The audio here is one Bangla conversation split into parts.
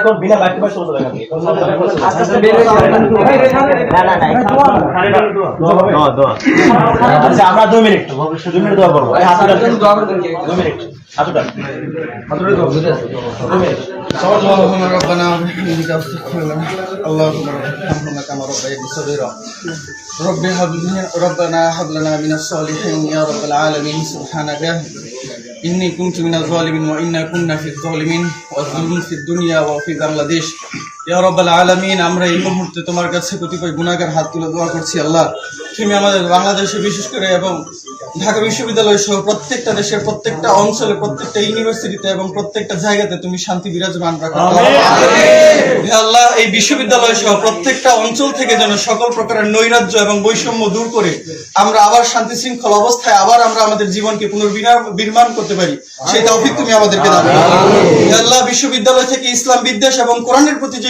এখন বিনা বাকি পয়সা চলে যাবে। আচ্ছা আমরা দুই মিনিট। দুই মিনিট দোয়া করব। এই হাতে রাখেন। মিনিট। হাতে রাখেন। মিনিট। اللهم ربنا. وبحمدك اللهم كما صغيرا. رب هب ربنا هب لنا من الصالحين يا رب العالمين. سبحانك. إني كنت من الظالمين وإنا كنا في الظالمين. والظلم في الدنيا وفي بنغلاديش. আমরা এই মুহূর্তে তোমার কাছে কতিপয় গুণাগার হাত তুলে দোয়া করছি আল্লাহ। তুমি আমাদের বাংলাদেশে বিশেষ করে এবং ঢাকা বিশ্ববিদ্যালয় সহ প্রত্যেকটা দেশের প্রত্যেকটা অঞ্চলে প্রত্যেকটা ইউনিভার্সিটিতে এবং প্রত্যেকটা জায়গাতে তুমি শান্তি বিরাজমান রাখো। আল্লাহ এই বিশ্ববিদ্যালয় সহ প্রত্যেকটা অঞ্চল থেকে যেন সকল প্রকারের নৈরাজ্য এবং বৈষম্য দূর করে আমরা আবার শান্তি শৃঙ্খল অবস্থায় আবার আমরা আমাদের জীবনকে পুনর্বিনির্মাণ করতে পারি সেই তৌফিক তুমি আমাদেরকে দাও। আল্লাহ বিশ্ববিদ্যালয় থেকে ইসলাম বিদ্বেষ এবং কোরআনের প্রতি যে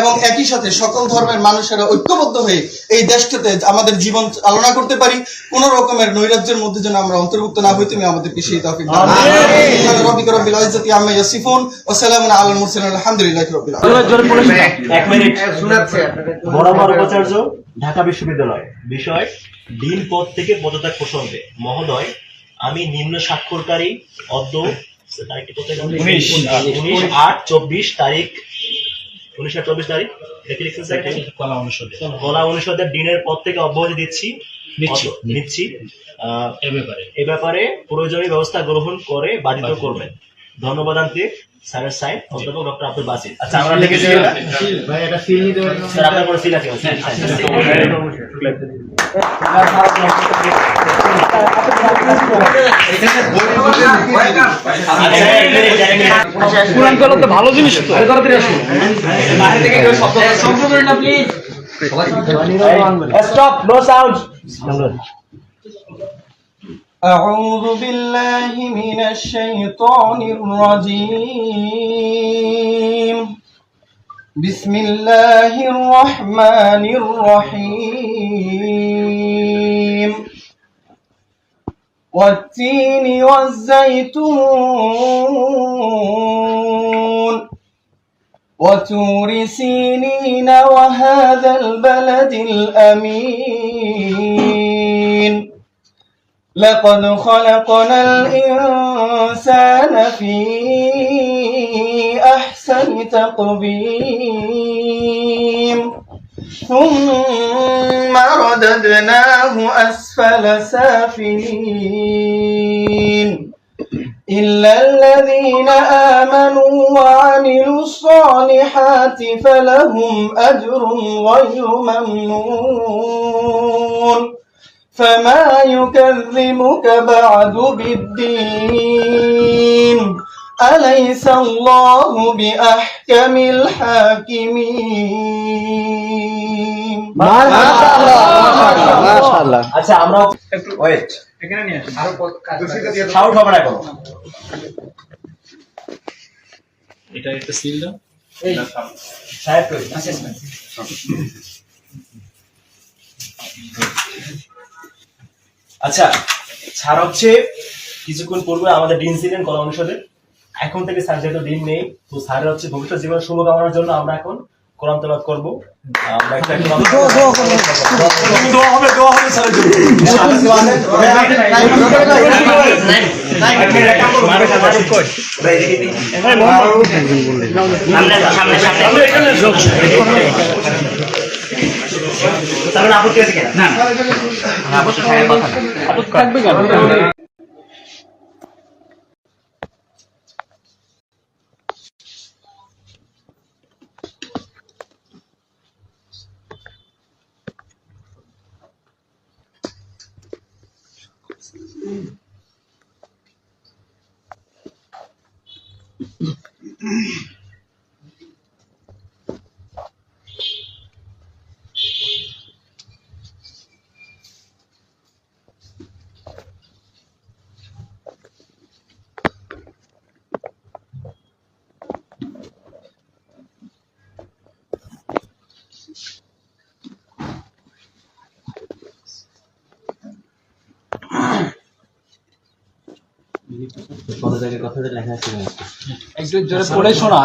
এবং একই সাথে সকল ধর্মের মানুষেরা ঐক্যবদ্ধ হয়ে এই দেশটাতে আমাদের জীবন চালনা করতে পারি। কোন রকমের নৈরাজ্যের মধ্যে যেন আমরা অন্তর্ভুক্ত না হই তুমি আমাদেরকে সেই তৌফিক ইজ্জাতি আম্মা ইয়াসিফুন ওয়া সালামুন আলাল মুরসালিন আলহামদুলিল্লাহি রাব্বিল আলামিন। এক মিনিট বরাবর উপাচার্য ঢাকা বিশ্ববিদ্যালয়। বিষয় ডিন পদ থেকে পদত্যাগ প্রসঙ্গে। মহোদয় আমি নিম্ন স্বাক্ষরকারী অদ্য আট চব্বিশ তারিখ উনিশ আট চব্বিশ তারিখ। দেখে লিখছেন স্যার কলা অনুষদে। কলা অনুষদের ডিনের পদ থেকে অব্যাহতি দিচ্ছি। নিচ্ছি নিচ্ছি। আহ, এ ব্যাপারে। এ ব্যাপারে প্রয়োজনীয় ব্যবস্থা গ্রহণ করে বাধিত করবেন। ধন্যবাদ আনতে স্যারের সাইন। অধ্যাপক ডক্টর আব্দুল বাসির। আচ্ছা আমরা লিখেছি এটা? স্যার আপনার কোনো সিল আছে? তো ভালো জিনিস তো স্টপ নো সাউন্ড أعوذ بالله من الشيطان الرجيم. بسم الله الرحمن الرحيم. والتين والزيتون. وتور سينين وهذا البلد الأمين. لقد خلقنا الإنسان في أحسن تقويم. ثم رددناه أسفل سافلين. إلا الذين آمنوا وعملوا الصالحات فلهم أجر غير ممنون. فما يكذبك بعد بالدين أليس الله بأحكم الحاكمين আচ্ছা আমরা ওয়েট সাউন্ড হবে না এখন এটা একটা সিল দাও সাহেব কই? আচ্ছা স্যার হচ্ছে কিছুক্ষণ পূর্বে আমাদের ডিন ছিলেন কলা অনুষদে। এখন থেকে স্যার যেহেতু ডিন নেই তো স্যারের হচ্ছে ভবিষ্যৎ জীবনের শুভকামনার জন্য আমরা এখন কোরআন তেলাওয়াত করব। আমরা একটা দোয়া হবে দোয়া হবে স্যারের জন্য। তার আপত্তি আছে কিনা? না আপত্তি থাকার হ্যাঁ, কথা না আপত্তি থাকবে কেন? Mm-hmm. একটু জোরে পড়ে শোনা